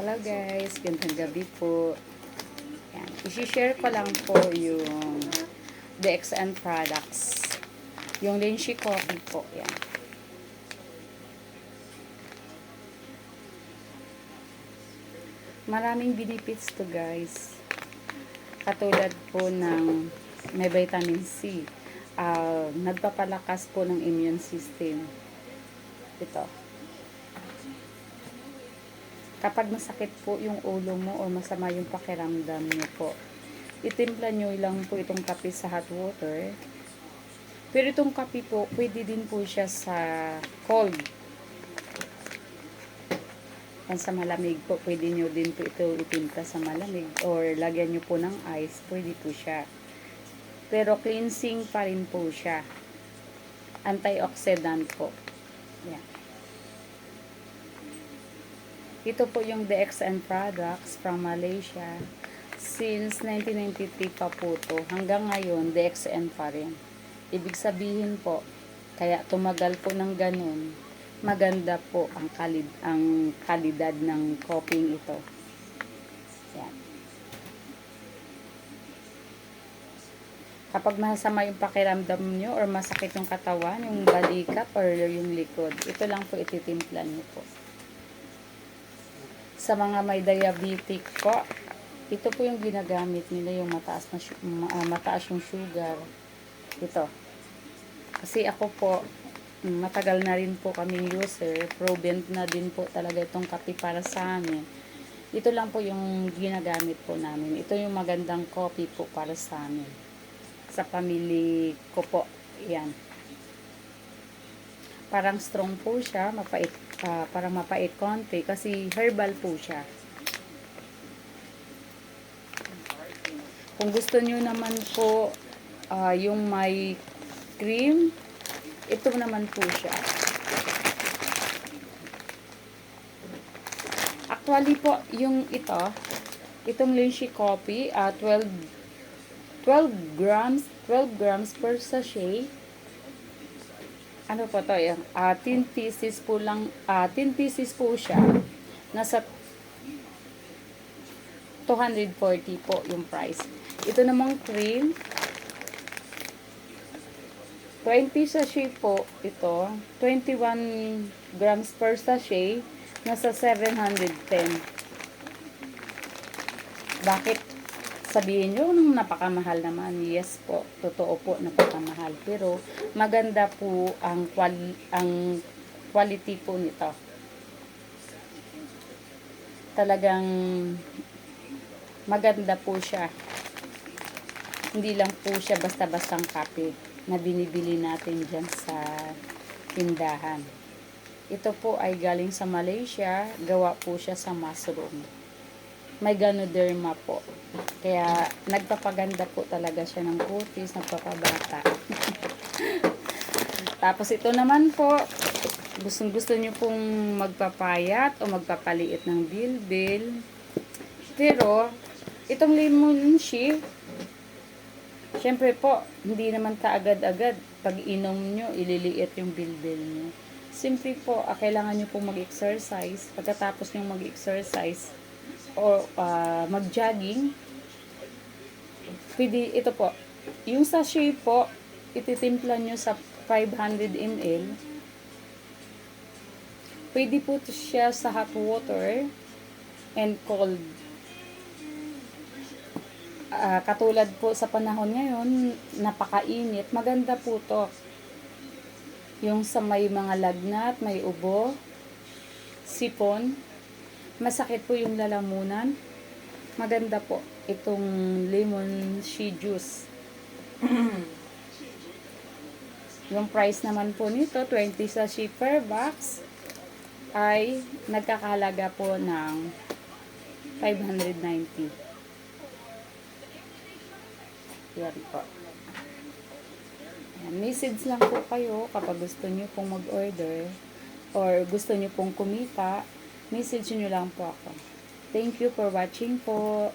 Hello guys, gandang gabi po. Yan. I-share ko lang po yung DXN products. Yung Linshi Coffee po. Yan. Maraming benefits to guys. Katulad po ng may vitamin C. Ah, nagpapalakas po ng immune system. Ito. Kapag masakit po yung ulo mo o masama yung pakiramdam nyo po, itimpla nyo lang po itong kape sa hot water. Pero itong kape po, pwede din po siya sa cold. Yan sa malamig po, pwede nyo din po ito itimpla sa malamig or lagyan nyo po ng ice, pwede po siya. Pero cleansing pa rin po siya. Antioxidant po. Yan. Ito po yung DXN products from Malaysia. Since 1993 pa po to. Hanggang ngayon, DXN pa rin. Ibig sabihin po, kaya tumagal po ng ganun, maganda po ang, kalid, ang kalidad ng coping ito. Yan. Kapag masama yung pakiramdam nyo or masakit yung katawan, yung balikat or yung likod, ito lang po ititimplan nyo po sa mga may diabetic po, ito po yung ginagamit nila yung mataas na ah, mataas yung sugar. Ito. Kasi ako po matagal na rin po kaming user, proven na din po talaga itong kape para sa amin. Ito lang po yung ginagamit po namin. Ito yung magandang coffee po para sa amin. Sa family ko po. Yan. Parang strong po siya, mapait, ah, parang mapait konti kasi herbal po siya. Kung gusto niyo naman po ah, yung may cream, ito naman po siya. Actually po, yung ito, itong Linshi Coffee, ah 12, 12 grams, 12 grams per sachet, ano po to yan? Ah, 10 pieces po lang, ah 10 pieces po siya. Nasa 240 po yung price. Ito namang cream, 20 sachet po ito, 21 grams per sachet, nasa 710. Bakit sabihin nyo, nung napakamahal naman, yes po, totoo po, napakamahal. Pero, maganda po ang, quali- ang quality po nito. Talagang maganda po siya. Hindi lang po siya basta-bastang kape na binibili natin dyan sa tindahan. Ito po ay galing sa Malaysia, gawa po siya sa mushroom may ganoderma po. Kaya nagpapaganda po talaga siya ng kutis, nagpapabata. Tapos ito naman po, gusto gusto niyo pong magpapayat o magpapaliit ng bilbil. Pero itong lemon she, syempre po, hindi naman kaagad-agad pag inom nyo, ililiit yung bilbil nyo. Simple po, ah, kailangan nyo pong mag-exercise. Pagkatapos nyo mag-exercise, or uh, mag-jogging, pwede, ito po, yung sachet po, ititimpla nyo sa 500 ml. Pwede po siya sa hot water and cold. Ah, katulad po sa panahon ngayon, napakainit, maganda po to. Yung sa may mga lagnat, may ubo, sipon, masakit po yung lalamunan, maganda po itong lemon she juice. yung price naman po nito, 20 sachet per box, ay nagkakahalaga po ng 590. Yan po. Message lang po kayo kapag gusto nyo pong mag-order or gusto nyo pong kumita, message nyo lang po ako. Thank you for watching po.